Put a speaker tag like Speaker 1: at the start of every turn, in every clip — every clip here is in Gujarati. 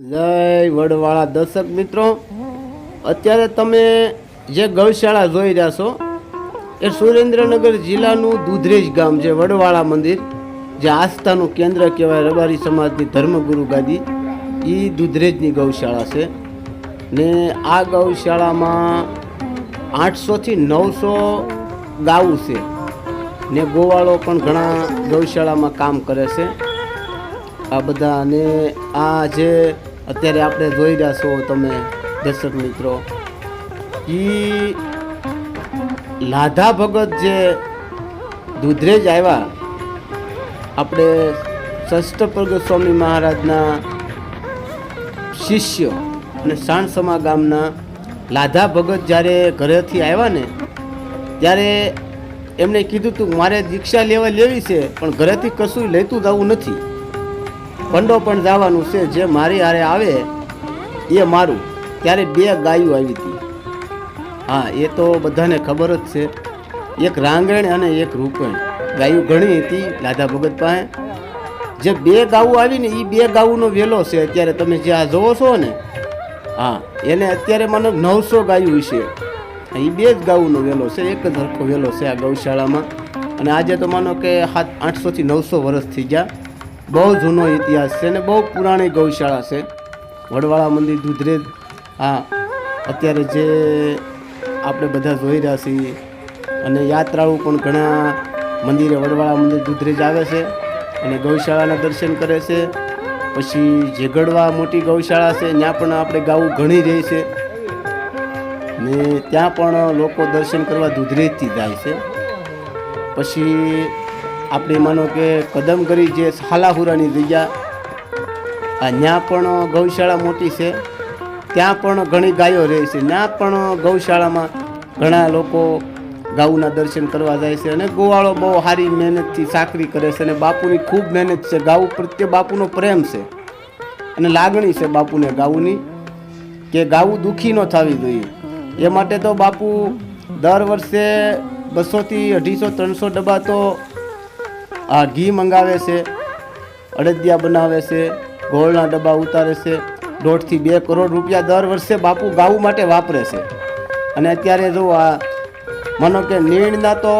Speaker 1: જય વડવાળા દર્શક મિત્રો. અત્યારે તમે જે ગૌશાળા જોઈ રહ્યા છો, એ સુરેન્દ્રનગર જિલ્લાનું દુધરેજ ગામ છે, વડવાળા મંદિર, જે આસ્થાનું કેન્દ્ર કહેવાય રબારી સમાજની ધર્મગુરુ ગાદી. એ દુધરેજની ગૌશાળા છે. ને આ ગૌશાળામાં આઠસોથી નવસો ગાવું છે. ને ગોવાળો પણ ઘણા ગૌશાળામાં કામ કરે છે. આ બધા અને આ જે અત્યારે આપણે જોઈ રહ્યા છો તમે, દર્શક મિત્રો. એ લાધા ભગત જે દુધરેજ આવ્યા, આપણે ષષ્ઠપ્રગ સ્વામી મહારાજના શિષ્ય અને સાણસમા ગામના લાધા ભગત જ્યારે ઘરેથી આવ્યા ને, ત્યારે એમણે કીધું તું, મારે દીક્ષા લેવા લેવી છે, પણ ઘરેથી કશું લેતું જવું નથી. પંડો પણ જવાનું છે, જે મારી હારે આવે, એ મારું. ત્યારે બે ગાયું આવી હતી. હા, એ તો બધાને ખબર જ છે. એક રાંગણ અને એક રૂપણ. ગાયું ઘણી હતી, લાધા ભગત પાસે. જે બે ગાવું આવી ને એ બે ગાવુંનો વેલો છે. અત્યારે તમે જે આ જોવો છો ને, હા, એને અત્યારે મને નવસો ગાયું છે એ બે જ ગાવુંનો વેલો છે, એક જ હરખો વેલો છે આ ગૌશાળામાં. અને આજે તો માનો કે સાત, આઠસોથી નવસો વર્ષ થઈ ગયા. બહુ જૂનો ઇતિહાસ છે ને બહુ પુરાણી ગૌશાળા છે. વડવાળા મંદિર દુધરેજ. આ અત્યારે જે આપણે બધા જોઈ રહ્યા છીએ. અને યાત્રાળુ પણ ઘણા મંદિરે વડવાળા મંદિર દુધરેજ આવે છે અને ગૌશાળાના દર્શન કરે છે. પછી ઝેગડવા મોટી ગૌશાળા છે, ત્યાં પણ આપણે ગાવું ઘણી રહી છે. ને ત્યાં પણ લોકો દર્શન કરવા દુધરેજથી જાય છે. પછી આપણે માનો કે કદમ કરી જે હાલાહુરાની જગ્યા ત્યાં પણ ગૌશાળા મોટી છે, ત્યાં પણ ઘણી ગાયો રહે છે ત્યાં પણ ગૌશાળામાં ઘણા લોકો ગાઉના દર્શન કરવા જાય છે અને ગોવાળો બહુ સારી મહેનતથી સાકરી કરે છે અને બાપુની ખૂબ મહેનત છે. ગાઉ પ્રત્યે બાપુનો પ્રેમ છે અને લાગણી છે બાપુને ગાઉની કે ગાવું દુઃખી ન થવી જોઈએ. એ માટે તો બાપુ દર વર્ષે બસોથી અઢીસો, ત્રણસો ડબ્બા તો આ ઘી મંગાવે છે, અડદિયા બનાવે છે, ગોળના ડબ્બા ઉતારે છે, દોઢથી બે કરોડ રૂપિયા દર વર્ષે બાપુ ગાવું માટે વાપરે છે. અને અત્યારે જો આ માનો કે નીણના તો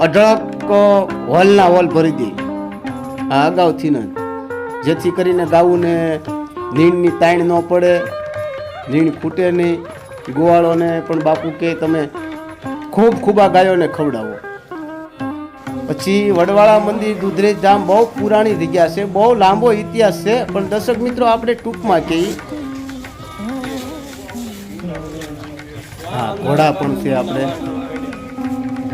Speaker 1: અઢળક હોલના હોલ ભરી દે. આ અગાઉથી ન. જેથી કરીને ગાઉને નીણની તાણ ન પડે, નીણ ખૂટે નહીં. ગોવાળોને પણ બાપુ કે તમે ખૂબ ખૂબા ગાયોને ખવડાવો. પછી વડવાળા મંદિર દુધરેજ ધામ બહુ પુરાણી જગ્યા છે, બહુ લાંબો ઇતિહાસ છે, પણ દર્શક મિત્રો આપણે ટૂંકમાં કહીએ. હા, ઘોડા પણ છે આપણે.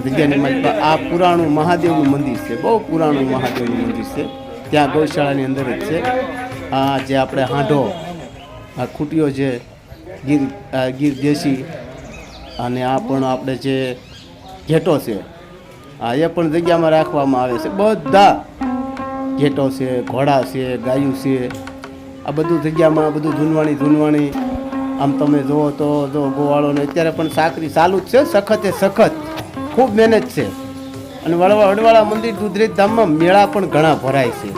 Speaker 1: જગ્યાની આ પુરાણું મહાદેવનું મંદિર છે, બહુ પુરાણું મહાદેવનું મંદિર છે. ત્યાં ગૌશાળાની અંદર જ છે. આ જે આપણે હાંઢો, આ ખૂટીઓ છે, ગીર ગીર દેશી અને આ પણ આપણે જે ઘેટો છે. એ પણ જગ્યામાં રાખવામાં આવે છે. બધા ઘેટો છે, ઘોડા છે, ગાયું છે. આ બધું જગ્યામાં, બધું ધૂનવાણી ધૂનવાણી. આમ તમે જુઓ તો, જો ગોવાળોને અત્યારે પણ સાકરી ચાલુ જ છે. સખતે સખત ખૂબ મહેનત છે. અને વડવા, વડવાળા મંદિર દુધરેજ ધામમાં મેળા પણ ઘણા ભરાય છે.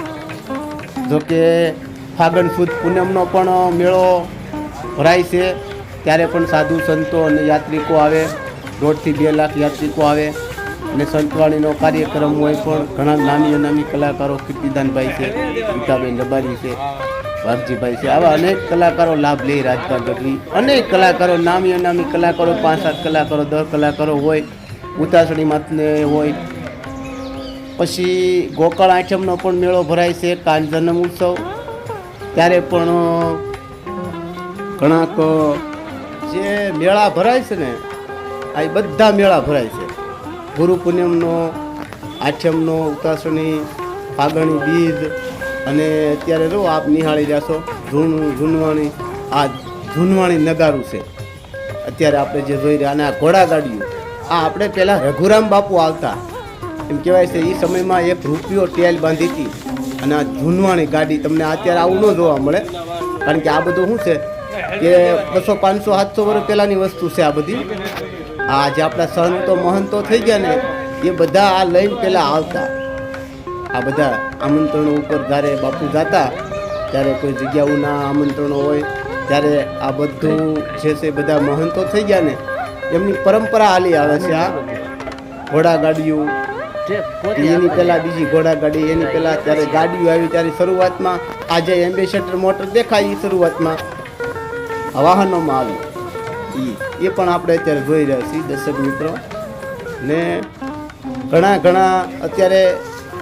Speaker 1: જોકે ફાગણ સુદ પૂનમનો પણ મેળો ભરાય છે. ત્યારે પણ સાધુ સંતો અને યાત્રિકો આવે. દોઢથી બે લાખ યાત્રિકો આવે. અને સંતવાણીનો કાર્યક્રમ હોય પણ ઘણા નામી અનામી કલાકારો કીર્તિદાનભાઈ છે, ગીતાબેન રબારી છે, વાઘજીભાઈ છે, આવા અનેક કલાકારો લાભ લે રાજભા ગઢવી. અનેક કલાકારો, નામી અનામી કલાકારો પાંચ સાત કલાકારો, દસ કલાકારો હોય, ઉતાસણી માતને હોય. પછી ગોકળ આઠમનો પણ મેળો ભરાય છે, કાન જન્મ ઉત્સવ. ત્યારે પણ, ઘણાક જે મેળા ભરાય છે ને, આ બધા મેળા ભરાય છે. ગુરુ પૂનમનો આઠમનો ઉતાસણી ફાગણી, બીજ અને અત્યારે જો આપ નિહાળી રહ્યા છો જૂન આ ઝૂનવાણી નગારું છે. અત્યારે આપણે જે જોઈ રહ્યા અને આ ઘોડા ગાડીઓ, આ આપણે પહેલાં રઘુરામ બાપુ આવતા. એમ કહેવાય છે એ સમયમાં એક રૂપિયો ટેલ બાંધી હતી અને આ ઝૂનવાણી ગાડી તમને અત્યારે આવું ન જોવા મળે. કારણ કે આ બધું શું છે, કે બસો પાંચસો, સાતસો વર્ષ પહેલાંની વસ્તુ છે આ બધી. આ જે આપણા સંતો મહંતો થઈ ગયા ને એ બધા આ લઈને પહેલાં આવતા. આ બધા આમંત્રણો ઉપર જ્યારે બાપુ જતા ત્યારે કોઈ જગ્યાઓના આમંત્રણો હોય ત્યારે આ બધું જે છે બધા મહંતો થઈ ગયા ને એમની પરંપરા હાલી આવે છે આ ઘોડાગાડીઓ એની પહેલાં બીજી ઘોડાગાડી એની પહેલાં ત્યારે ગાડીઓ આવી ત્યારે શરૂઆતમાં આજે એમ્બેસેડર મોટર દેખાય એ શરૂઆતમાં વાહનોમાં આવી ઈ એ પણ આપણે અત્યારે જોઈ રહ્યા છીએ, દર્શક મિત્રો. ને ઘણા ઘણા અત્યારે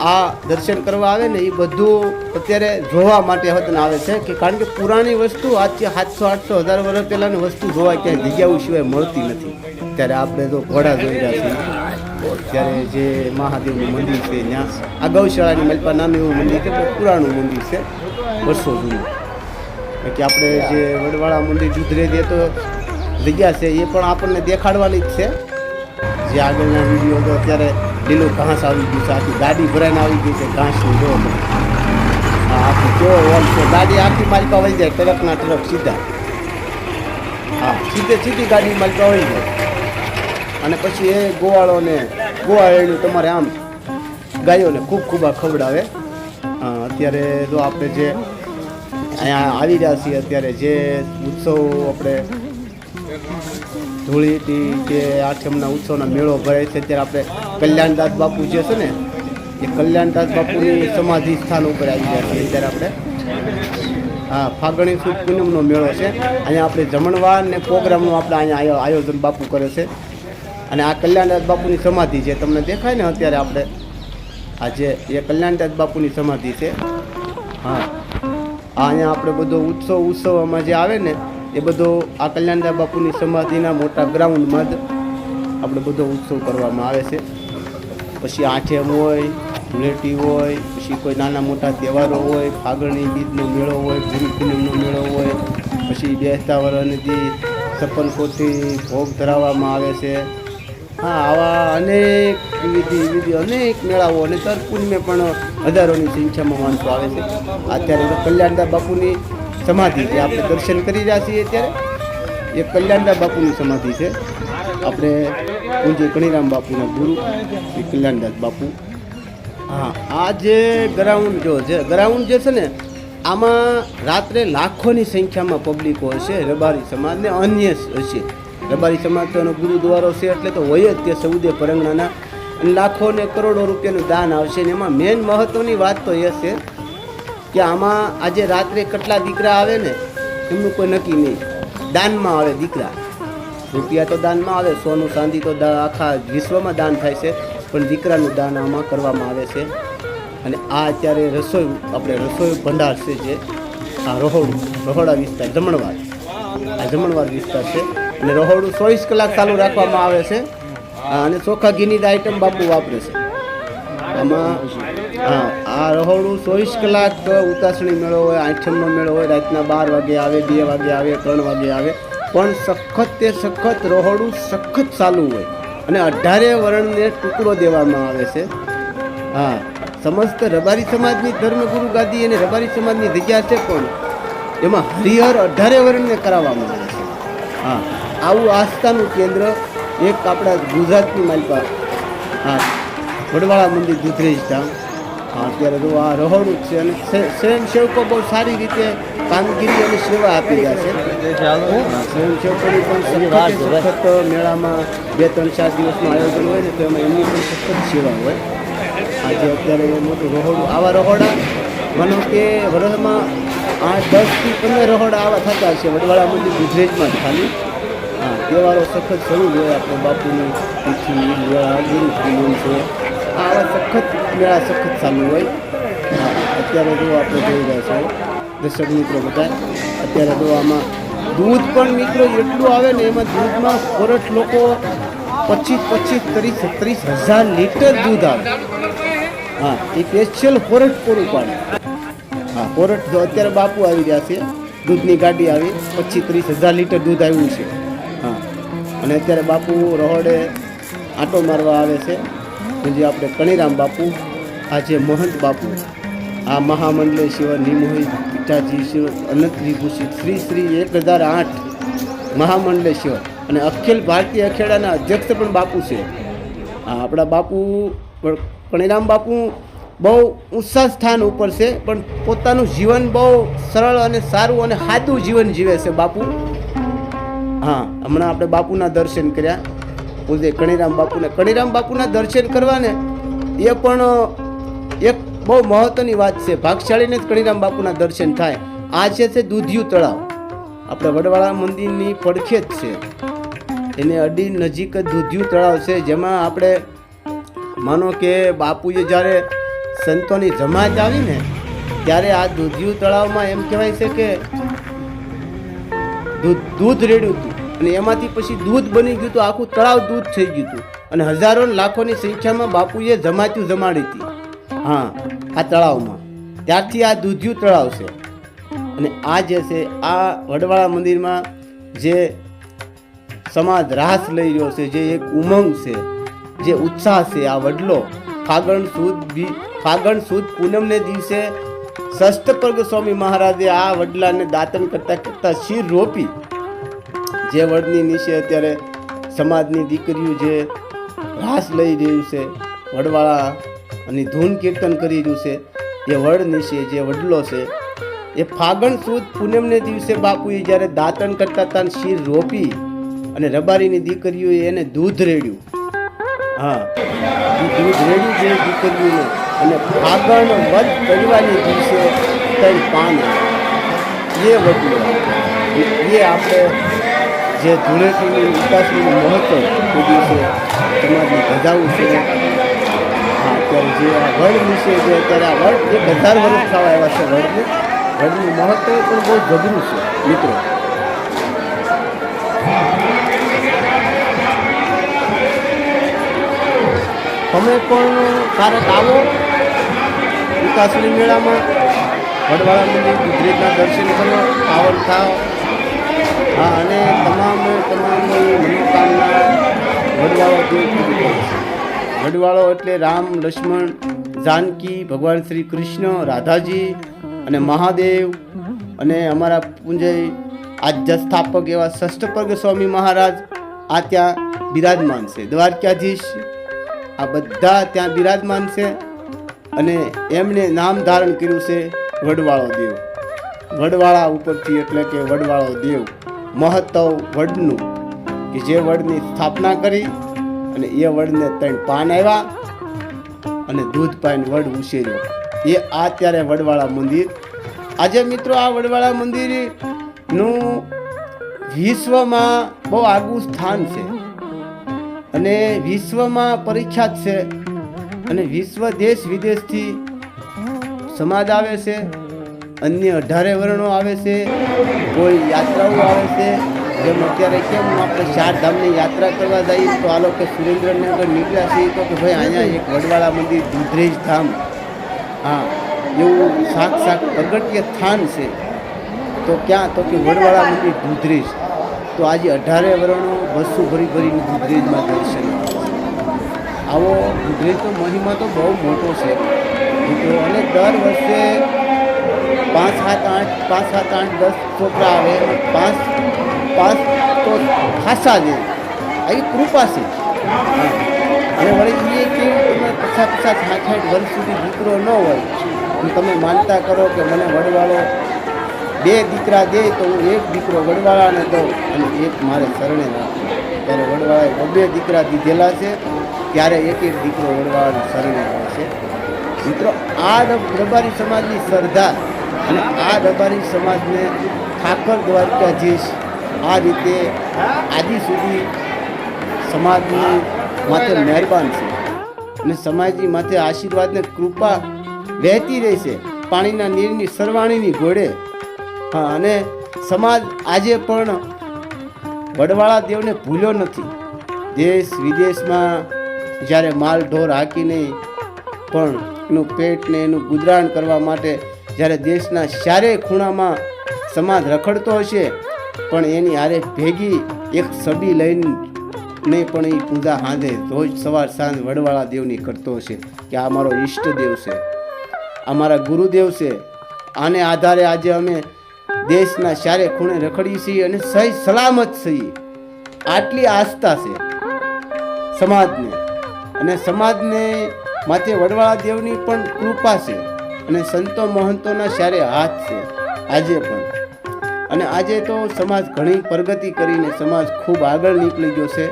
Speaker 1: આ દર્શન કરવા આવે ને એ બધું અત્યારે જોવા માટે હતન આવે છે, કે કારણ કે પુરાણી વસ્તુ આજથી સાતસો, આઠસો, હજાર વર્ષ પહેલાંની વસ્તુ જોવા ક્યાંય જગ્યાઓ સિવાય મળતી નથી. ત્યારે આપણે તો ઘોડા જોઈ રહ્યા છીએ. ત્યારે જે મહાદેવનું મંદિર છે, ત્યાં આ ગૌશાળાની મલપા નામે એવું મંદિર છે પુરાણું મંદિર છે, વર્ષો જૂનું. કે આપણે જે વડવાળા મંદિર દૂધરે જે તો જગ્યા છે એ પણ આપણને દેખાડવાની જ છે. જે આગળના વીડિયો તો અત્યારે લીલું ઘાસ આવી ગયું છે, આખી ગાડી ભરાઈને આવી ગઈ છે, ઘાસની જો આખી કેવો હોલ છે. ગાડી આખી માલિકા વહી જાય, ટ્રકના ટ્રક સીધા. હા, સીધે સીધી ગાડી માલિકા વહી જાય. અને પછી એ ગોવાળોને ગોવાળીનું તમારે આમ ગાયોને ખૂબ ખૂબ આ ખવડાવે. અત્યારે જો આપણે જે અહીંયા આવી રહ્યા છીએ, અત્યારે જે ઉત્સવ આપણે ધૂળેટી કે આઠમના ઉત્સવનો મેળો ભરાય છે, ત્યારે આપણે કલ્યાણદાસ બાપુ જે છે ને, એ કલ્યાણદાસ બાપુની સમાધિ સ્થાન ઉપર આવી ગયા છીએ. ત્યારે આપણે, હા, ફાગણી સુદ પૂનમનો મેળો છે. અહીંયા આપણે જમણવાર ને પ્રોગ્રામનું આપણે અહીંયા આયોજન બાપુ કરે છે. અને આ કલ્યાણદાસ બાપુની સમાધિ છે. તમને દેખાય ને અત્યારે આપણે, આ જે, એ કલ્યાણદાસ બાપુની સમાધિ છે. હા. આ અહીંયા આપણે બધો ઉત્સવ, ઉત્સવમાં જે આવે ને એ બધો આ કલ્યાણદા બાપુની સમાધિના મોટા ગ્રાઉન્ડમાં જ આપણે બધો ઉત્સવ કરવામાં આવે છે. પછી આઠેમ હોય ધૂળેટી હોય, પછી કોઈ નાના મોટા તહેવારો હોય ફાગણની બીજનો મેળો હોય, ગુરુ પૂનમનો મેળો હોય, પછી બેસતા વરણથી છપ્પન કોટી ભોગ ધરાવવામાં આવે છે. હા, આવા અનેક વિધિ વિધિ અનેક મેળાઓ અને દર પણ હજારોની સંખ્યામાં માણસો આવે છે. અત્યારે તો કલ્યાણદાસ બાપુની સમાધિ છે. આપણે દર્શન કરી રહ્યા છીએ અત્યારે. એ કલ્યાણદા બાપુની સમાધિ છે. આપણે પૂજ્ય કણીરામ બાપુના ગુરુ શ્રી કલ્યાણદાસ બાપુ. હા, આ જે ગ્રાઉન્ડ જો છે ગ્રાઉન્ડ જે છે ને, આમાં રાત્રે લાખોની સંખ્યામાં પબ્લિકો હશે રબારી સમાજને અન્ય હશે. રબારી સમાજ તો એનો ગુરુદ્વારો છે, એટલે તો હોય જ તે સૌદે પરંગણાના. લાખો ને કરોડો રૂપિયાનું દાન આવશે ને એમાં મેઇન મહત્ત્વની વાત તો એ છે કે આમાં આજે રાત્રે કેટલા દીકરા આવે ને, એમનું કોઈ નક્કી નહીં. દાનમાં આવે દીકરા. રૂપિયા તો દાનમાં આવે, સોનું ચાંદી તો આખા વિશ્વમાં દાન થાય છે, પણ દીકરાનું દાન આમાં કરવામાં આવે છે. અને આ અત્યારે રસોઈ, આપણે રસોઈ ભંડાર છે જે, આ રહોડું, રહોડા વિસ્તાર, જમણવાર. આ જમણવાર વિસ્તાર છે. અને રહોડું ચોવીસ કલાક ચાલુ રાખવામાં આવે છે. અને ચોખા ઘીની આઈટમ બાપુ વાપરે છે. આમાં, હા. આ રહોડું ચોવીસ કલાક ઉતાસણી મેળો હોય, આઠમનો મેળો હોય, રાતના બાર વાગે આવે, બે વાગે આવે, ત્રણ વાગે આવે. પણ સખત તે સખત રહોડું સખત ચાલુ હોય અને અઢારે વર્ણને ટુકડો દેવામાં આવે છે. હા, સમસ્ત રબારી સમાજની ધર્મગુરુ ગાદી અને રબારી સમાજની જગ્યા છે પણ એમાં હરિહર અઢારે વર્ણને કરાવવામાં આવે છે. હા, આવું આસ્થાનું કેન્દ્ર એક આપણા ગુજરાતની માલિકા હા, વડવાળા મંદિર દુધરેજ ધામ અત્યારે તો આ રહોડું જ છે અને સ્વયંસેવકો બહુ સારી રીતે કામગીરી અને સેવા આપી રહ્યા છે. સ્વયંસેવકોની પણ સખતે મેળામાં બે ત્રણ ચાર દિવસનું આયોજન હોય ને તો એમાં એમની પણ સખત સેવા હોય. આજે અત્યારે મોટું રહોડું આવા રહોડા માનો કે વર્ષમાં આઠ દસથી પંદર રહોડા આવા થતા છે વડવાળા મંદિર ગુજરાતમાં જ ખાલી. હા તહેવારો સખત શરૂ હોય. આપણે બાપુની તિથિ ગુરુ છે. આવા સખત મેળા સખત ચાલુ હોય. અત્યારે જો આપણે જોઈ રહ્યા છો દર્શક મિત્રો બધા, અત્યારે તો આમાં દૂધ પણ મિત્રો એટલું આવે ને, એમાં દૂધમાં કોરટ લોકો પચીસ પચીસ ત્રીસ ત્રીસ હજાર લીટર દૂધ આવે. હા, એ સ્પેશિયલ કોરટ પૂરું પાડે. હા કોરટ જો અત્યારે બાપુ આવી રહ્યા છે. દૂધની ગાડી આવી, પચીસ ત્રીસ હજાર લીટર દૂધ આવ્યું છે. હા, અને અત્યારે બાપુ રહોડે આંટો મારવા આવે છે. પછી જે આપણે કણીરામ બાપુ આ જે મહંત બાપુ આ મહામંડલેશ્વર નિમોહિત પિતાજી શિવ અનંત વિભૂષિત શ્રી શ્રી એક હજાર આઠ મહામંડલેશ્વર અને અખિલ ભારતીય અખેડાના અધ્યક્ષ પણ બાપુ છે. હા આપણા બાપુ કણીરામ બાપુ બહુ ઊંચા સ્થાન ઉપર છે, પણ પોતાનું જીવન બહુ સરળ અને સારું અને સાદું જીવન જીવે છે બાપુ. હા, હમણાં આપણે બાપુના દર્શન કર્યા. પોતે કણીરામ બાપુને. કણીરામ બાપુના દર્શન કરવાને એ પણ એક બહુ મહત્વની વાત છે, ભાગશાળીને જ કણીરામ બાપુના દર્શન થાય. આ છે તે દૂધિયું તળાવ. આપણે વડવાળા મંદિરની પડખે જ છે. એને અડી નજીક જ દૂધિયું તળાવ છે, જેમાં આપણે માનો કે બાપુએ જ્યારે સંતોની જમાત આવી ને ત્યારે આ દૂધિયું તળાવમાં એમ કહેવાય છે કે દૂધ દૂધ રેડ્યું હતું. અને એમાંથી પછી દૂધ બની ગયું હતું, આખું તળાવ દૂધ થઈ ગયું હતું. અને હજારો લાખોની સંખ્યામાં બાપુએ જમાત્યું જમાડી હતી. હા, આ તળાવમાં. ત્યારથી આ દૂધિયું તળાવ છે. અને આ જે છે, આ વડવાળા મંદિરમાં જે સમાજ રાસ લઈ રહ્યો છે, જે એક ઉમંગ છે, જે ઉત્સાહ છે, આ વડલો ફાગણ સુદ ફાગણ સુદ પૂનમને દિવસે ષષ્ઠપર્ગ સ્વામી મહારાજે આ વડલાને દાતન કરતાં કરતાં શિર રોપી. જે વડની નીચે અત્યારે સમાજની દીકરીઓ જે રાસ લઈ રહ્યું છે, વડવાળા અને ધૂન કીર્તન કરી રહ્યું છે. એ વડ નીચે, જે વડલો છે, એ ફાગણ સુદ પૂનમને દિવસે બાપુએ જ્યારે દાંતણ કરતા તાન શીર રોપી અને રબારીની દીકરીઓએ એને દૂધ રેડ્યું. હા દૂધ રેડ્યું છે દીકરીઓને. અને ફાગણ વધ કરવાની દિવસે ત્રણ પાન. એ વડલો, એ આપણે જે ધૂળેટીની, ઉપાસનું મહત્વ એ દિવસે સમાજને ગજાવું છે. અત્યારે જે આ વડ વિશે જે અત્યારે આ વડ એક હજાર વર્ષ થવા આવ્યા છે વડને, વડનું મહત્વ પણ બહુ જબરું છે, મિત્રો. તમે પણ ક્યારેક આવો વિકાસની મેળામાં વડવાળા મંદિર ગુજરાતના દર્શન કરો, પાવન થાવ. હા, અને તમામ તમામ મનોકામના વડવાળા જે છે. વડવાળો એટલે રામ, લક્ષ્મણ, જાનકી, ભગવાન શ્રી કૃષ્ણ, રાધાજી અને મહાદેવ અને અમારા પૂંજય આદ્ય સ્થાપક એવા ષષ્ઠપર્ગ સ્વામી મહારાજ આ ત્યાં બિરાજમાન છે. દ્વારકાધીશ આ બધા ત્યાં બિરાજમાન છે અને એમણે નામ ધારણ કર્યું છે વડવાળો દેવ. વડવાળા ઉપરથી એટલે કે વડવાળો દેવ. મહત્વ વડનું, કે જે વડની સ્થાપના કરી અને એ વડને ત્રણ પાન આવ્યા અને દૂધ પાઈને વડ ઉછેર્યો. એ આ ત્યારે વડવાળા મંદિર. આજે મિત્રો આ વડવાળા મંદિરનું વિશ્વમાં બહુ આગવું સ્થાન છે. અને વિશ્વમાં પરિખ્યાત છે. અને વિશ્વ દેશ વિદેશથી સમાજ આવે છે. અન્ય અઢારે વર્ણો આવે છે. કોઈ યાત્રાઓ આવે છે. જેમ અત્યારે કેમ આપણે ચાર ધામની યાત્રા કરવા જઈએ, તો આ લોકો સુરેન્દ્રનગર નીકળ્યા છીએ તો કે ભાઈ અહીંયા એક વડવાળા મંદિર, દુધરેજ ધામ. હા, એવું સાક્ષાત અગત્ય સ્થાન છે. તો ક્યાં, તો કે વડવાળા મંદિર, દુધરેજ. તો આજે અઢારે વર્ણો બસો ભરી ભરીને દુધરેજમાં દર્શન આવો દુધરેજનો મહિમા તો બહુ મોટો છે. અને દર વર્ષે પાંચ સાત આઠ, પાંચ સાત આઠ દસ છોકરા આવે પાંચ પાંચ તો ખાસા આવી કૃપા છે. અને વળી એ કે તમે પચાસ પચાસ સાઠ સાઠ વર્ષ સુધી દીકરો ન હોય. તમે માનતા કરો કે મને વડવાળો બે દીકરા દે તો હું એક દીકરો વડવાળાને દઉં અને એક મારે શરણે રાખું ત્યારે વડવાળાએ બબે દીકરા દીધેલા છે, ત્યારે એક એક દીકરો વડવાળાને શરણે રહે છે. મિત્રો, આ રબારી સમાજની શ્રદ્ધા અને આ રબારી સમાજને ઠાકર દ્વારકાધીશ આ રીતે આજી સુધી સમાજની માથે મહેરબાન છે. અને સમાજની માથે આશીર્વાદને કૃપા વહેતી રહે છે પાણીના નીરની સરવાણીની ઘોડે. હા, અને સમાજ આજે પણ વડવાળા દેવને ભૂલ્યો નથી. દેશ વિદેશમાં જ્યારે માલ ઢોર હાકીને પણ એનું પેટને એનું ગુજરાન કરવા માટે જ્યારે દેશના ચારે ખૂણામાં સમાજ રખડતો હશે પણ એની હારે ભેગી એક છબી લઈને ને પણ એ પૂજા હાંધે, રોજ સવાર સાંજ વડવાળા દેવની કરતો હશે કે આ મારો ઈષ્ટદેવ છે, આ ગુરુદેવ છે. આને આધારે આજે અમે દેશના ચારે ખૂણે રખડીએ છીએ અને સહી સલામત છીએ. આટલી આસ્થા છે સમાજને. અને સમાજને માથે વડવાળા દેવની પણ કૃપા છે અને સંતો મહંતોના સારે હાથ છે. આજે પણ અને આજે તો સમાજ ઘણી પ્રગતિ કરીને સમાજ ખૂબ આગળ નીકળી ગયો છે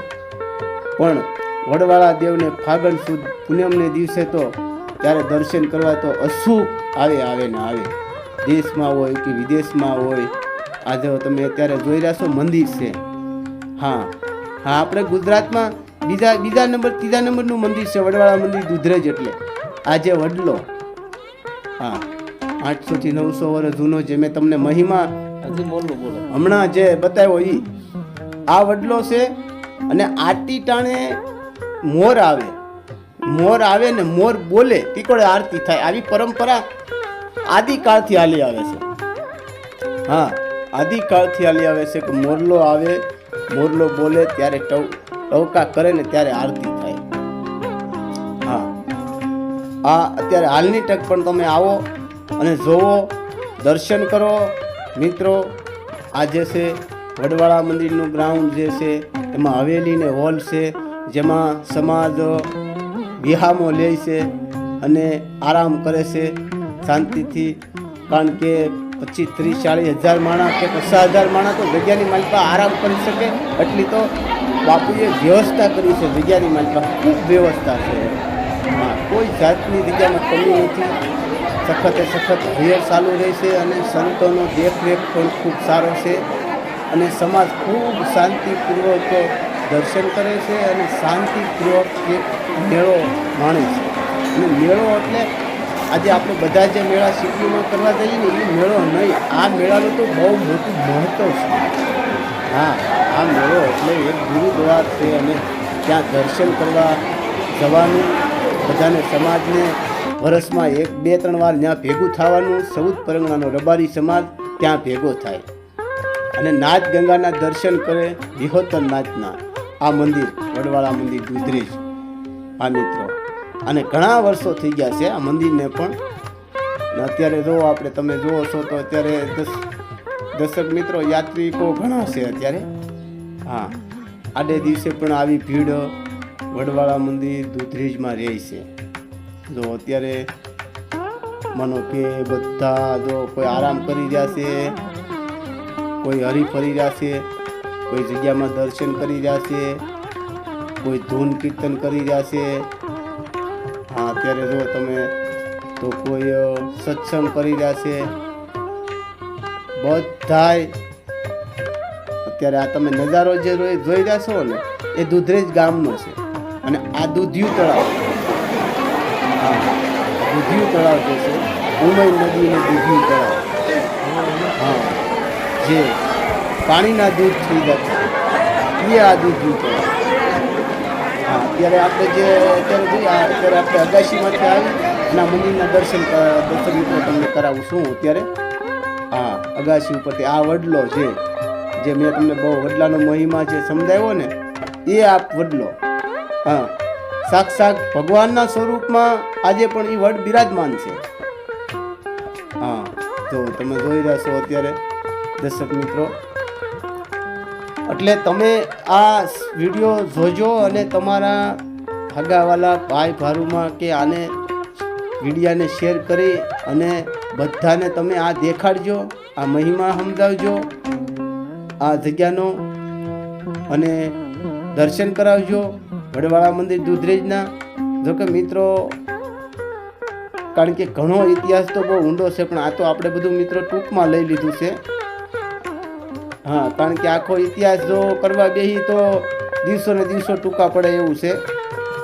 Speaker 1: પણ વડવાળા દેવને ફાગણ સુદ પૂનમને દિવસે તો ત્યારે દર્શન કરવા તો અશુભ આવે આવે ને આવે. દેશમાં હોય કે વિદેશમાં હોય, આજે તમે અત્યારે જોઈ રહ્યા છો મંદિર છે. હા હા, આપણે ગુજરાતમાં બીજા બીજા નંબર, ત્રીજા નંબરનું મંદિર છે, વડવાળા મંદિર દુધરેજ એટલે. આજે વડલો. હા, આઠસોથી નવસો વર્ષ જૂનો જે મેં તમને મહિમા હમણાં જે બતાવ્યો એ આ વડલો છે અને આરતી ટાણે મોર આવે. મોર આવે ને મોર બોલે ટીકોડે આરતી થાય. આવી પરંપરા આદિકાળથી હાલી આવે છે. હા, આદિકાળથી હાલી આવે છે કે મોરલો આવે, મોરલો બોલે, ત્યારે ટવ, ટવકા કરે ને ત્યારે આરતી થાય. હા. આ અત્યારે હાલની તક પણ તમે આવો અને જોવો, દર્શન કરો મિત્રો, આ જે છે વડવાળા મંદિરનું ગ્રાઉન્ડ જે છે, એમાં હવેલી ને હોલ છે, જેમાં સમાજ વિહામો લે છે અને આરામ કરે છે શાંતિથી. કારણ કે પચીસ, ત્રીસ, ચાલીસ હજાર માણસ કે પચાસ હજાર માણસ તો જગ્યાની માલિકા આરામ કરી શકે. એટલી તો બાપુએ વ્યવસ્થા કરી છે જગ્યાની માલિકા. ખૂબ વ્યવસ્થા છે. કોઈ જાતની જગ્યામાં કમી નથી. સખતે સખત હૈયર ચાલુ રહેશે અને સંતોનો દેખરેખ પણ ખૂબ સારો છે. અને સમાજ ખૂબ શાંતિપૂર્વક દર્શન કરે છે અને શાંતિપૂર્વક એક મેળો માણે છે. અને મેળો એટલે આજે આપણે બધા જે મેળા સિટીમાં કરવા જઈએ ને, એ મેળો નહીં. આ મેળાનું તો બહુ મોટું મહત્ત્વ છે. હા, આ મેળો એટલે એક ગુરુદ્વાર છે અને ત્યાં દર્શન કરવા જવાનું, બધાને સમાજને વર્ષમાં એક, બે, ત્રણ વાર ત્યાં ભેગું થવાનું, સૌદ પરંગણાનો રબારી સમાજ ત્યાં ભેગો થાય. અને નાચ ગંગાના દર્શન કરે વિહોતર નાચના આ મંદિર, વડવાળા મંદિર દુધરી આ મિત્રો. અને ઘણા વર્ષો થઈ ગયા છે આ મંદિરને પણ. અત્યારે જો આપણે તમે જુઓ છો તો અત્યારે દસ, દર્શક મિત્રો, યાત્રિકો ઘણા છે અત્યારે. હા. આડે દિવસે પણ આવી ભીડ વડવાળા મંદિર દુધરેજમાં રહે છે. જો અત્યારે માનો કે બધા જો કોઈ આરામ કરી રહ્યા કોઈ હરી ફરી રહ્યા છે, કોઈ જગ્યામાં દર્શન કરી રહ્યા કોઈ ધૂન કીર્તન કરી રહ્યા હા, અત્યારે જો તમે તો કોઈ સત્સંગ કરી રહ્યા છે. બધાય અત્યારે આ તમે નજારો જે જોઈ રહ્યા છો ને, એ દુધરેજ ગામનો છે. અને આ દૂધિયું તળાવ. હા દૂધિયું તળાવ જે છે, ઉમય નદીનું દૂધિયું તળાવ. હા, જે પાણીના દૂધ થઈ જતા એ આ દૂધિયું તળાવ. હા અત્યારે આપણે જે અત્યારે જોઈએ અત્યારે આપણે અગાશીમાંથી આવી અને મંદિરના દર્શન દર્શન મિત્રો તમને કરાવું છું અત્યારે. હા, અગાશી ઉપરથી આ વડલો છે જે મેં તમને બહુ વડલાનો મહિમા જે સમજાવ્યો ને, એ આ વડલો. હા સાક્ષાત ભગવાનના સ્વરૂપમાં આજે પણ એ વડ બિરાજમાન છે. હા જો તમે જોઈ રહ્યા છો અત્યારે, દર્શક મિત્રો. એટલે તમે આ વીડિયો જોજો અને તમારા હગાવાલા ભાઈ ભારુમાં કે આને વિડીયાને શેર કરી અને બધાને તમે આ દેખાડજો, આ મહિમા સમજાવજો, આ જગ્યાનો અને દર્શન કરાવજો. વડવાળા મંદિર દુધરેજના. જો કે મિત્રો, કારણ કે ઘણો ઇતિહાસ તો બહુ ઊંડો છે, પણ આ તો આપણે બધું મિત્રો ટૂંકમાં લઈ લીધું છે. હા, કારણ કે આખો ઇતિહાસ જો કરવા બેહી તો દિવસો ને દિવસો ટૂંકા પડે એવું છે.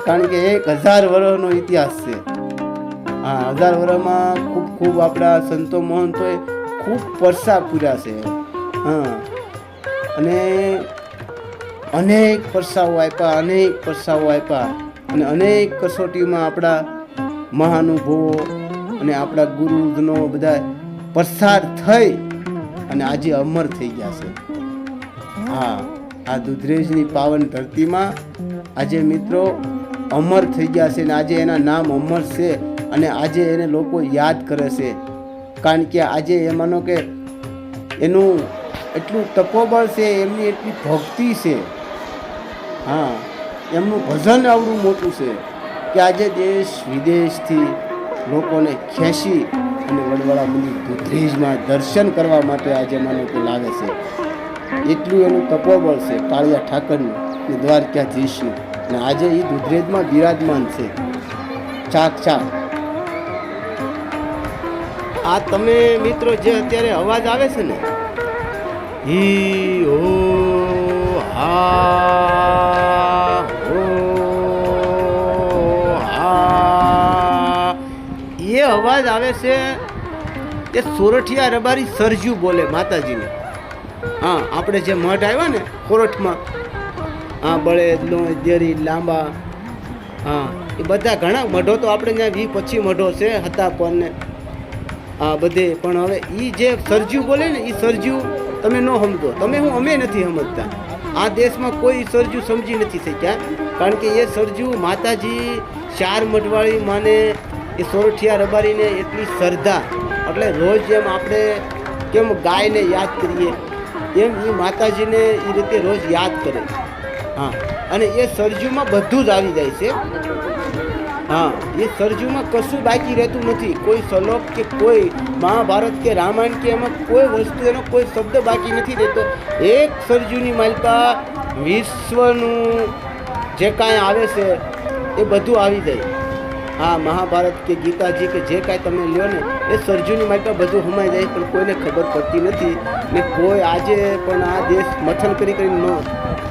Speaker 1: કારણ કે એક હજાર વર્ષનો ઇતિહાસ છે. હા, હજાર વર્ષમાં ખૂબ ખૂબ આપણા સંતો મહંતોએ ખૂબ પરસા પૂર્યા છે. હા, અને અનેક પરસાઓ આપ્યા, અનેક પરસાઓ આપ્યા. અને અનેક કસોટીમાં આપણા મહાનુભવો અને આપણા ગુરુજનો બધા પસાર થઈ અને આજે અમર થઈ ગયા છે. હા, આ દુધરેજની પાવન ધરતીમાં આજે મિત્રો અમર થઈ ગયા છે અને આજે એના નામ અમર છે અને આજે એને લોકો યાદ કરે છે. કારણ કે આજે એ માનો કે એનું એટલું તપોબળ છે, એમની એટલી ભક્તિ છે. હા. એમનું ભજન આવડું મોટું છે કે આજે દેશ વિદેશથી લોકોને ખેંચી અને વડવાળા મંદિર દુધરેજમાં દર્શન કરવા માટે આજે મને તો લાગે છે. એટલું એનું તપોબળ છે કાળિયા ઠાકરનું ને દ્વારકાધીશનું. અને આજે એ દુધરેજમાં બિરાજમાન છે. ચાક ચાક. આ તમે મિત્રો જે અત્યારે અવાજ આવે છે ને? હી હો હા હો આ એ અવાજ આવે છે તે સોરઠિયા રબારી સરજુ બોલે માતાજીને. હા, આપણે જે મઠ આવ્યા ને કોરઠમાં હા બળેદ લો દેરી, લાંબા, હા, એ બધા ઘણા મઢો તો આપણે ત્યાં વી પછી મઢો છે, હતા પણ હા, બધે, પણ હવે એ જે સરજુ બોલે ને એ સરજુ તમે ન સમજો. તમે હું, અમે નથી સમજતા. આ દેશમાં કોઈ સરજુ સમજી નથી શક્યા. કારણ કે એ સરજુ માતાજી ચાર મઢવાળી માને એ સોરઠિયા રબારીને એટલી શ્રદ્ધા. એટલે રોજ એમ આપણે કેમ ગાયને યાદ કરીએ. એમ એ માતાજીને એ રીતે રોજ યાદ કરે. હા. અને એ સરજુમાં બધું જ આવી જાય છે. હા, એ સરજુમાં કશું બાકી રહેતું નથી. કોઈ સલોક કે કોઈ મહાભારત કે રામાયણ કે એમાં કોઈ વસ્તુ, એનો કોઈ શબ્દ બાકી નથી રહેતો. એક સરજુની માલિકા વિશ્વનું જે કાંઈ આવે છે, એ બધું આવી જાય. હા, મહાભારત કે ગીતાજી કે જે કાંઈ તમે લ્યો ને, એ સરજુની માલિકા બધું હમાઈ જાય, પણ કોઈને ખબર પડતી નથી. ને કોઈ આજે પણ આ દેશ મથન કરી કરીને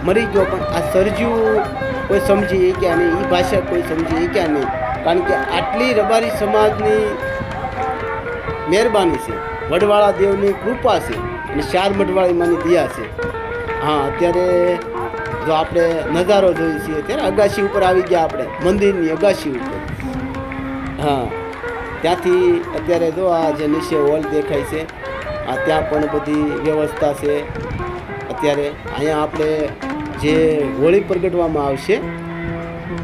Speaker 1: મરી ગયો, પણ આ સરજુ કોઈ સમજી એ ક્યાં નહીં એ ભાષા કોઈ સમજી એ ક્યાં નહીં. કારણ કે આટલી રબારી સમાજની મહેરબાની છે, વડવાળા દેવની કૃપા છે અને ચાર મઢવાળી માની દયા છે. હા, અત્યારે જો આપણે નજારો જોઈએ છીએ ત્યારે અગાશી ઉપર આવી ગયા આપણે, મંદિરની અગાશી ઉપર. હા, ત્યાંથી અત્યારે જો આ જે નીચે હોલ દેખાય છે, આ ત્યાં પણ બધી વ્યવસ્થા છે. અત્યારે અહીંયા આપણે જે હોળી પ્રગટવામાં આવશે.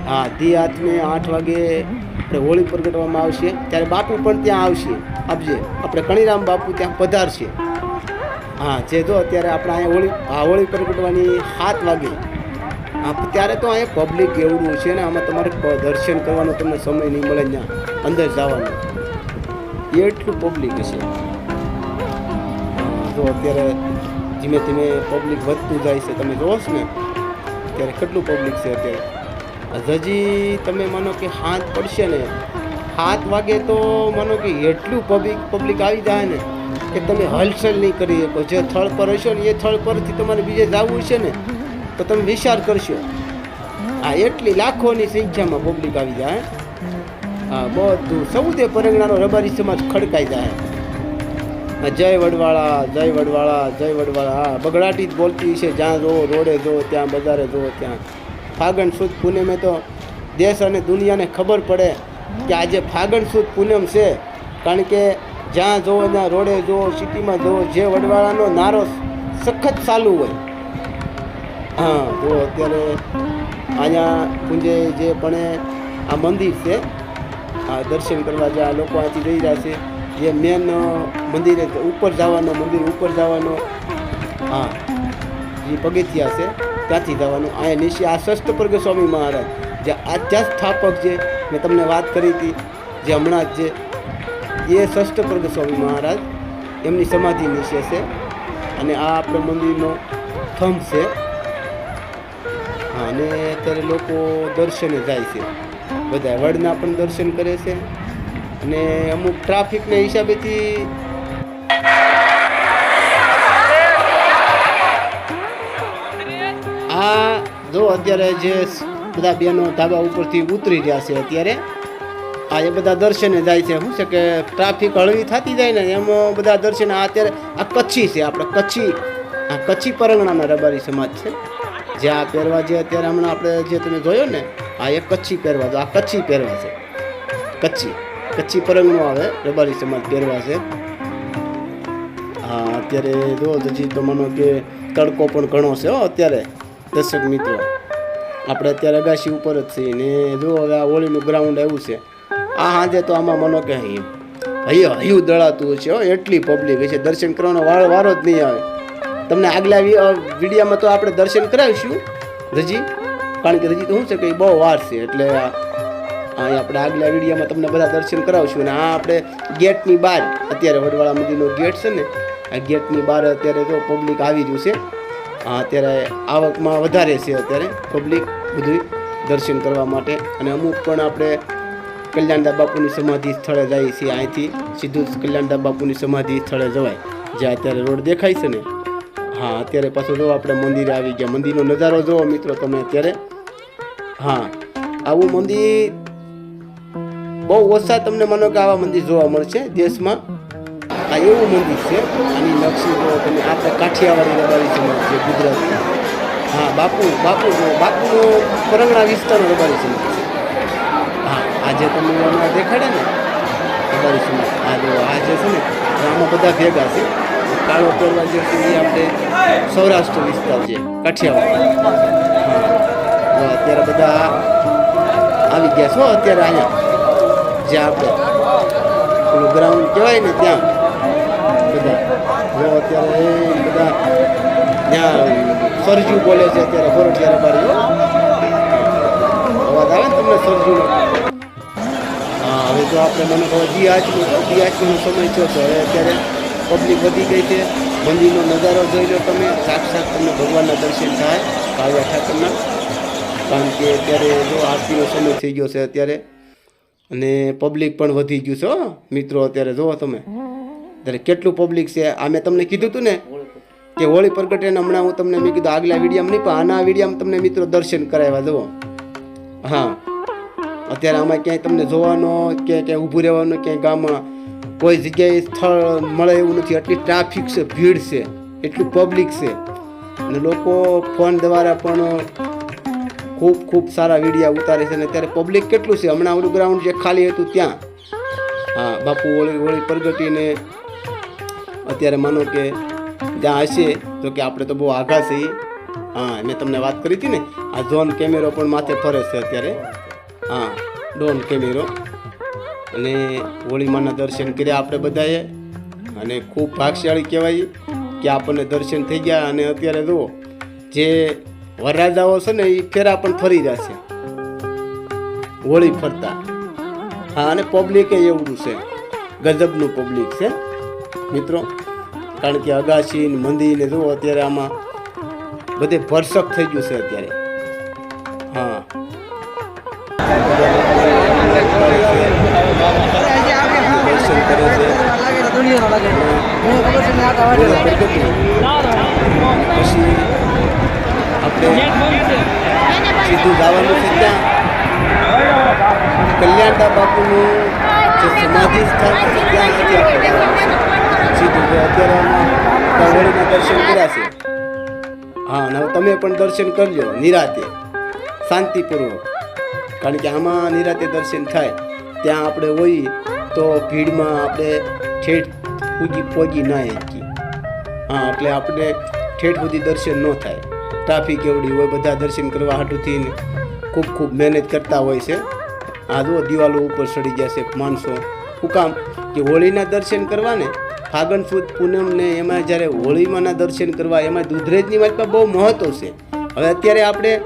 Speaker 1: હા, દી આઠમે આઠ વાગે આપણે હોળી પ્રગટવામાં આવશે. ત્યારે બાપુ પણ ત્યાં આવશે. આપજે, આપણે કણીરામ બાપુ ત્યાં પધારશે. હા, જે તો અત્યારે આપણે અહીંયા હોળી, હા, હોળી પ્રગટવાની સાત વાગે. ત્યારે તો અહીંયા પબ્લિક એવડું છે ને, આમાં તમારે દર્શન કરવાનો તમને સમય નહીં મળે ત્યાં અંદર જવાનો. એટલું પબ્લિક હશે. તો અત્યારે ધીમે ધીમે પબ્લિક વધતું જાય છે. તમે જોવો છો ને? ત્યારે કેટલું પબ્લિક છે અત્યારે? હજી તમે માનો કે હાથ પડશે ને સાત વાગે તો માનો કે એટલું પબ્લિક પબ્લિક આવી જાય ને કે તમે હલચલ નહીં કરી શકો. જે થળ પર હશો ને એ થળ પરથી તમારે બીજે જવું છે ને, તો તમે વિચાર કરશો. આ એટલી લાખોની સંખ્યામાં પબ્લિક આવી જાય હા, બધું. સૌદે પરંગણાનો રબારી સમાજ ખડકાઈ જાય. જય વડવાળા જય વડવાળા જય વડવાળા. હા, બગડાટી જ બોલતી છે, જ્યાં જુઓ રોડે જુઓ ત્યાં બજારે જુઓ ત્યાં. ફાગણ સુદ પૂનમે તો દેશ અને દુનિયાને ખબર પડે કે આજે ફાગણ સુદ પૂનમ છે. કારણ કે જ્યાં જુઓ ત્યાં રોડે જુઓ સિટીમાં જુઓ જે વડવાળાનો નારો સખત ચાલુ હોય. હા જુઓ અત્યારે અહીંયા પૂંજે જે પણ આ મંદિર છે, આ દર્શન કરવા જ્યાં લોકો આથી જઈ રહ્યા છે. જે મેન મંદિરે ઉપર જવાનો, મંદિર ઉપર જવાનો, હા, જે પગથિયા છે, ત્યાંથી જવાનું. અહીંયા નીચે આ સષ્ટપ્રગ સ્વામી મહારાજ, જે આદ્યા સ્થાપક છે, મેં તમને વાત કરી હતી, જે હમણાં જ છે. એ સષ્ટપ્રગ સ્વામી મહારાજ, એમની સમાધિ નીચે છે. અને આ આપણે મંદિરનો થંભ છે. અને અત્યારે લોકો દર્શને જાય છે. બધા વડના પણ દર્શન કરે છે. અને અમુક ટ્રાફિકના હિસાબેથી આ જો અત્યારે જે બધા બેનો ધાબા ઉપરથી ઉતરી રહ્યા છે અત્યારે, આ એ બધા દર્શને જાય છે. શું છે કે ટ્રાફિક હળવી થતી જાય ને એમાં બધા દર્શન આ અત્યારે, આ કચ્છી છે આપણે, કચ્છી, આ કચ્છી પરંગણાના રબારી સમાજ છે. જે આ પહેરવા જે અત્યારે હમણાં આપણે જે તમે જોયો ને, આ એક કચ્છી પહેરવા તો આ કચ્છી પહેરવા છે. કચ્છી. કચ્છી પરંગણું આવે, રબારી સમાજ પહેરવા છે. હા, અત્યારે જો હજી તો માનો કે તડકો પણ ઘણો છે હો અત્યારે, દર્શક મિત્રો. આપણે અત્યારે અગાશી ઉપર જ છીએ ને જો હવે આ હોળીનું ગ્રાઉન્ડ આવ્યું છે. આ હાજે તો આમાં મનો કે હૈયું હૈયું દળાતું છે હો, એટલી પબ્લિક છે દર્શન કરવાનો વાળ, વારો જ નહીં આવે. તમને આગલા વિડીયામાં તો આપણે દર્શન કરાવીશું, રજી. કારણ કે રજી તો શું છે કે બહુ વાર છે, એટલે અહીં આપણે આગલા વિડીયોમાં તમને બધા દર્શન કરાવશું અને આ આપણે ગેટની બહાર, અત્યારે વડવાળા મંદિરનો ગેટ છે ને, આ ગેટની બહાર અત્યારે તો પબ્લિક આવી રહ્યું છે અત્યારે આવકમાં વધારે છે અત્યારે પબ્લિક બધું દર્શન કરવા માટે. અને અમુક પણ આપણે કલ્યાણદા બાપુની સમાધિ સ્થળે જઈએ છીએ અહીંથી, સીધું જ કલ્યાણદા બાપુની સમાધિ સ્થળે જવાય જે અત્યારે રોડ દેખાય છે ને. હા, અત્યારે પાછું જો આપણે મંદિરે આવી ગયા. મંદિરનો નજારો જોવો મિત્રો તમે અત્યારે. હા, આવું મંદિર બહુ ઓછા તમને માનો કે આવા મંદિર જોવા મળશે દેશમાં. આ એવું મંદિર છે, આની નકશી જો તમે આપણે કાઠિયાવાડી રબારી સમાજ છે ગુજરાતમાં હા, બાપુ બાપુ બાપુનો પરંગણા વિસ્તારનો રબારી સમાજ છે. હા, આ જે તમને હમણાં દેખાડે ને રબારી સમાજ આ જો, આ જે છે ને આમાં બધા ભેગા છે. કાળો પરવા જે છે એ આપણે સૌરાષ્ટ્ર વિસ્તાર છે, કાઠિયાવાડ. હા અત્યારે બધા આવી ગયા છો, અત્યારે અહીંયા. જ્યાં આપણે પેલું ગ્રાઉન્ડ કહેવાય ને ત્યાં. બધા. જો અત્યારે એ બધા ત્યાં સરજુ બોલે છે અત્યારે ફોરટિયા રબારીઓ અવાજ આવે ને તમને સરજુ હા, હવે તો આપણે મને ખબર દી આચનું તો દી સમય થયો છે. હવે અત્યારે પબ્લિક વધી ગઈ છે. મંદિરનો નજારો જોઈ લો તમે. સાક્ષાત તમને ભગવાનના દર્શન થાય. કાવ્યા ઠાકરના. કારણ કે અત્યારે જો આરતીનો સમય થઈ ગયો છે અત્યારે. અને પબ્લિક પણ વધી ગયું છે મિત્રો, અત્યારે જુઓ તમે. ત્યારે કેટલું પબ્લિક છે? આ મેં તમને કીધું હતું ને કે હોળી પ્રગટે હમણાં હું તમને મેં કીધું આગલા વિડીયામાં નહીં, પણ આના વિડીયામાં તમને મિત્રો દર્શન કરાવ્યા, જુઓ. હા. અત્યારે આમાં ક્યાંય તમને જોવાનો કે ક્યાંય ઊભું રહેવાનું, ક્યાંય ગામમાં કોઈ જગ્યાએ સ્થળ મળે એવું નથી. એટલી ટ્રાફિક છે, ભીડ છે. એટલું પબ્લિક છે. અને લોકો ફોન દ્વારા પણ ખૂબ ખૂબ સારા વિડીયા ઉતારે છે અને અત્યારે પબ્લિક કેટલું છે? હમણાં ઓલું ગ્રાઉન્ડ જે ખાલી હતું ત્યાં. હા, બાપુ હોળી હોળી પ્રગટીને અત્યારે માનો કે જ્યાં હશે, તો કે આપણે તો બહુ આઘા છીએ હા, મેં તમને વાત કરી હતી ને, આ ઝોન કેમેરો પણ માથે ફરે છે અત્યારે. હા ડોન કેમેરો અને હોળીમાના દર્શન કર્યા આપણે બધાએ. અને ખૂબ ભાગશાળી કહેવાય કે આપણને દર્શન થઈ ગયા. અને અત્યારે જુઓ, જે વરરાજાઓ છે ને એ ફેરા પણ ફરી રહ્યા છે. હોળી ફરતા. હા અને પબ્લિક એવું છે. ગજબનું પબ્લિક છે. મિત્રો કારણ કે અગાશી ને મંદિર ને જુઓ અત્યારે આમાં બધે ભરસક થઈ ગયું છે અત્યારે. હા. દર્શન કરે છે. આપણે સીધું જવાનું છે ત્યાં. કલ્યાણતા બાપુનું જે સમાધિ સ્થાન છે ત્યાં નથી આપણે સીધું અત્યારે દર્શન કર્યા છે. હા અને તમે પણ દર્શન કરજો નિરાતે. શાંતિપૂર્વક. કારણ કે આમાં નિરાતે દર્શન થાય. ત્યાં આપણે હોઈએ તો ભીડમાં આપણે ઠેઠ સુધી પહોંચી ના શકીએ. હા એટલે આપણે ઠેઠ સુધી દર્શન ન થાય. ટ્રાફિક એવડી હોય, બધા દર્શન કરવા હાટુથી ખૂબ ખૂબ મહેનત કરતા હોય છે. આ જો દિવાલો ઉપર ચડી છે માણસો. શું કામ કે હોળીના દર્શન કરવા ને, ફાગણ સુદ પૂનમ ને એમાં જ્યારે હોળીમાંના દર્શન કરવા, એમાં દુધરેજની વાતમાં બહુ મહત્વ છે. હવે અત્યારે આપણે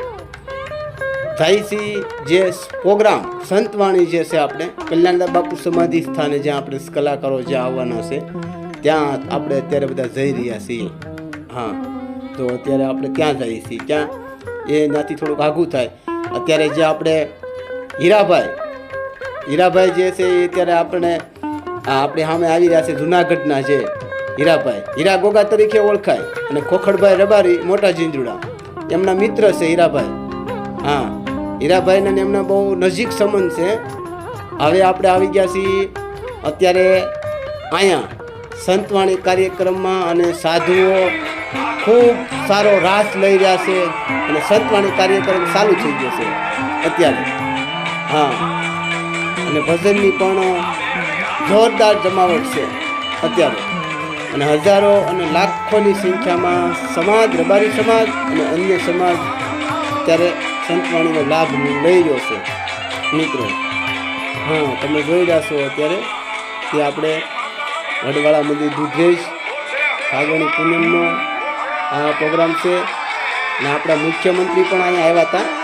Speaker 1: થાય છે જે પ્રોગ્રામ સંતવાણી જે છે આપણે, કલ્યાણદા બાપુ સમાધિ સ્થાને જ્યાં આપણે કલાકારો જે આવવાના છે, ત્યાં આપણે અત્યારે બધા જઈ રહ્યા છીએ. હા. તો અત્યારે આપણે ત્યાં જઈએ છીએ? ત્યાં એ ત્યાંથી થોડુંક આઘું થાય. અત્યારે જે આપણે હીરાભાઈ હીરાભાઈ જે છે એ અત્યારે આપણે આપણે સામે આવી રહ્યા છે જૂનાગઢના છે હીરાભાઈ. હીરા ગોગા તરીકે ઓળખાય અને ખોખડભાઈ રબારી મોટા જીંજુડા એમના મિત્ર છે હીરાભાઈ. હા હીરાભાઈને એમના બહુ નજીક સંબંધ છે. હવે આપણે આવી ગયા છીએ અત્યારે અહીંયા સંતવાણી કાર્યક્રમમાં અને સાધુઓ ખૂબ સારો રાસ લઈ રહ્યા છે અને સંતવાણી કાર્યક્રમ ચાલુ થઈ ગયો છે અત્યારે. હા. અને ભજનની પણ જોરદાર જમાવટ છે અત્યારે. અને હજારો અને લાખોની સંખ્યામાં સમાજ, રબારી સમાજ અને અન્ય સમાજ ત્યારે સંતવાણીનો લાભ લઈ રહ્યો છે. મિત્રો, હા, તમે જોઈ રહ્યા છો અત્યારે કે આપણે વડવાળા મંદિર દુધેશ ફાગણી પૂનમનો પ્રોગ્રામ છે અને આપણા મુખ્યમંત્રી પણ અહીંયા આવ્યા હતા.